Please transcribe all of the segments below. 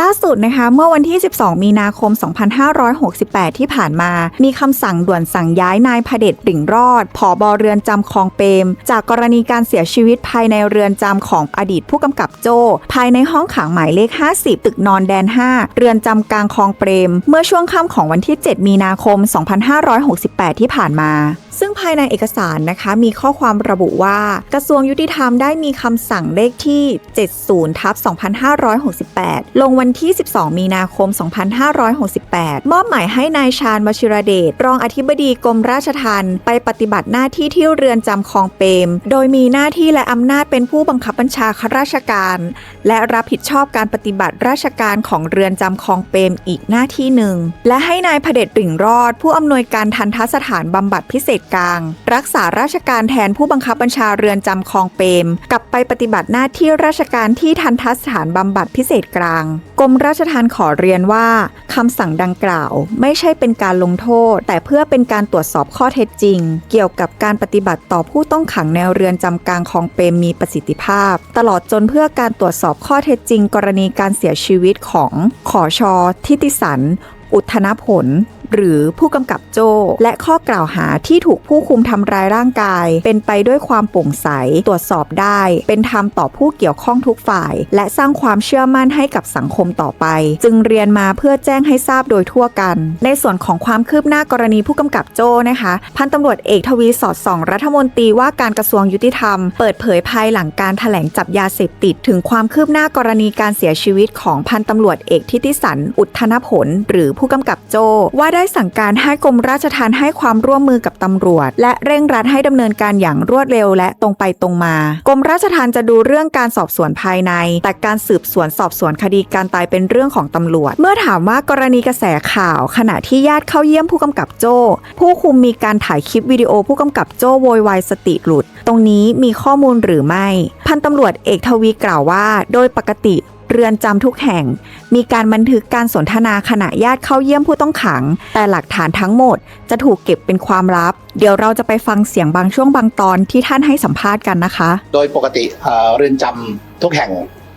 ล่าสุดนะคะ เมื่อวันที่ 12 มีนาคม 2568 ที่ผ่านมา มีคำสั่งด่วนสั่งย้ายนายพเดชปิ่งรอดผอบเรือนจำคลองเปรมจากกรณีการเสียชีวิตภายในเรือนจำของอดีตผู้กำกับโจ้ ภายในห้องขังหมายเลข 50 ตึกนอนแดน 5 เรือนจำกลางคลองเปรม เมื่อช่วงค่ำของวันที่ 7 มีนาคม 2568 ที่ผ่านมาซึ่งภายในเอกสารนะคะมีข้อความระบุว่า กระทรวงยุติธรรมได้มีคำสั่งเลขที่ 70ทับ2568 ลงวันันที่ 12 มีนาคม 2568 มอบหมายให้นายชาญวชิรเดช รองอธิบดีกรมราชทัณฑ์ไปปฏิบัติหน้าที่ที่เรือนจำคลองเปรมโดยมีหน้าที่และอำนาจเป็นผู้บังคับบัญชาข้าราชการ และรับผิดชอบการปฏิบัติราชการของเรือนจำคลองเปรมอีกหน้าที่หนึ่ง และให้นายพเดชปริ่งรอด ผู้อำนวยการทันทสถานบำบัดพิเศษกลาง รักษาราชการแทนผู้บังคับบัญชาเรือนจำคลองเปรมกลับไปปฏิบัติหน้าที่ราชการที่ทันทสถานบำบัดพิเศษกลางกรมราชทัณฑ์ขอเรียนว่าคำสั่งดังกล่าวไม่ใช่เป็นการลงโทษ แต่เพื่อเป็นการตรวจสอบข้อเท็จจริง เกี่ยวกับการปฏิบัติต่อผู้ต้องขังแนวเรือนจำกลางคลองเปรมมีประสิทธิภาพ ตลอดจนเพื่อการตรวจสอบข้อเท็จจริง กรณีการเสียชีวิตของขอชอทิติสัน อุทนผล หรือผู้กำกับโจ้และข้อกล่าวหาที่ถูกผู้คุมทำร้ายร่างกาย เป็นไปด้วยความโปร่งใสตรวจสอบได้ เป็นธรรมต่อผู้เกี่ยวข้องทุกฝ่าย และสร้างความเชื่อมั่นให้กับสังคมต่อไป จึงเรียนมาเพื่อแจ้งให้ทราบโดยทั่วกัน ในส่วนของความคืบหน้ากรณีผู้กำกับโจ้นะคะ พันตำรวจเอกทวีสอดส่อง รัฐมนตรีว่าการกระทรวงยุติธรรม เปิดเผยภายหลังการถแถลงจับยาเสพติด ถึงความคืบหน้ากรณีการเสียชีวิตของพันตำรวจเอกทิติสันอุทธนผล หรือผู้กำกับโจ้ว่าได้สั่งการให้กรมราชทัณฑ์ให้ความร่วมมือกับตำรวจ และเร่งรัดให้ดำเนินการอย่างรวดเร็วและตรงไปตรงมากรมราชทัณฑ์จะดูเรื่องการสอบสวนภายใน แต่การสืบสวนสอบสวนคดีการตายเป็นเรื่องของตำรวจ เมื่อถามว่ากรณีกระแสข่าว ขณะที่ญาติเข้าเยี่ยมผู้กำกับโจ้ ผู้คุมมีการถ่ายคลิปวิดีโอผู้กำกับโจ้โวยวายสติหลุด ตรงนี้มีข้อมูลหรือไม่ พันตำรวจเอกทวีกล่าวว่า โดยปกติ เรือนจำทุกแห่ง มีการบันทึกการสนทนาขณะญาติเข้าเยี่ยมผู้ต้องขัง แต่หลักฐานทั้งหมดจะถูกเก็บเป็นความลับ เดี๋ยวเราจะไปฟังเสียงบางช่วงบางตอนที่ท่านให้สัมภาษณ์กันนะคะ โดยปกติเอ่อเรือนจำทุกแห่ง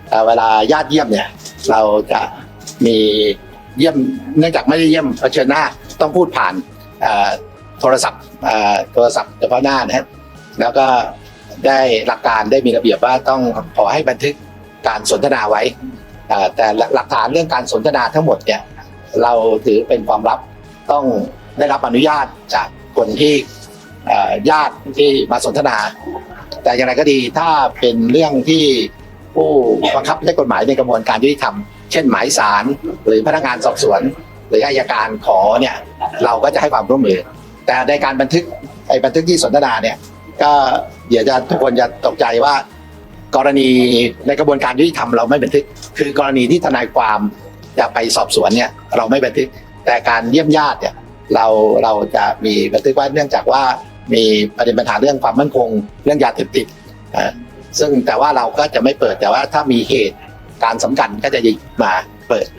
เอ่อเวลาญาติเยี่ยมเนี่ย เราจะมีเยี่ยมเนื่องจากไม่ได้เยี่ยมเผชิญหน้าต้องพูดผ่านเอ่อโทรศัพท์เอ่อโทรศัพท์เฉพาะหน้านะฮะแล้วก็ได้หลักการได้มีระเบียบว่าต้องขอให้บันทึก การสนทนาไว้เอ่อแต่หลักฐานเรื่องการสนทนาทั้งหมดเนี่ยเราถือเป็นความลับต้องได้รับอนุญาตจากคนที่เอ่อญาติที่มาสนทนา แต่อย่างไรก็ดีถ้าเป็นเรื่องที่ผู้บังคับใช้กฎหมายในกระบวนการยุติธรรม เช่นหมายสารหรือพนักงานสอบสวน หรืออายการขอเนี่ยเราก็จะให้ความร่วมมือ แต่ในการบันทึกไอ้บันทึกที่สนทนาเนี่ยก็เดี๋ยวจะทุกคนจะตกใจว่า กรณีในกระบวนการยุติธรรมเราไม่บันทึก คือกรณีที่ทนายความจะไปสอบสวนเนี่ยเราไม่บันทึก แต่การเยี่ยมญาติเนี่ยเราเราจะมีบันทึกว่าเนื่องจากว่ามีประเด็นปัญหาเรื่องความมั่นคงเรื่องยาเสพติดอ่าซึ่งแต่ว่าเราก็จะไม่เปิดแต่ว่าถ้ามีเหตุการสำคัญก็จะยิบมาเปิด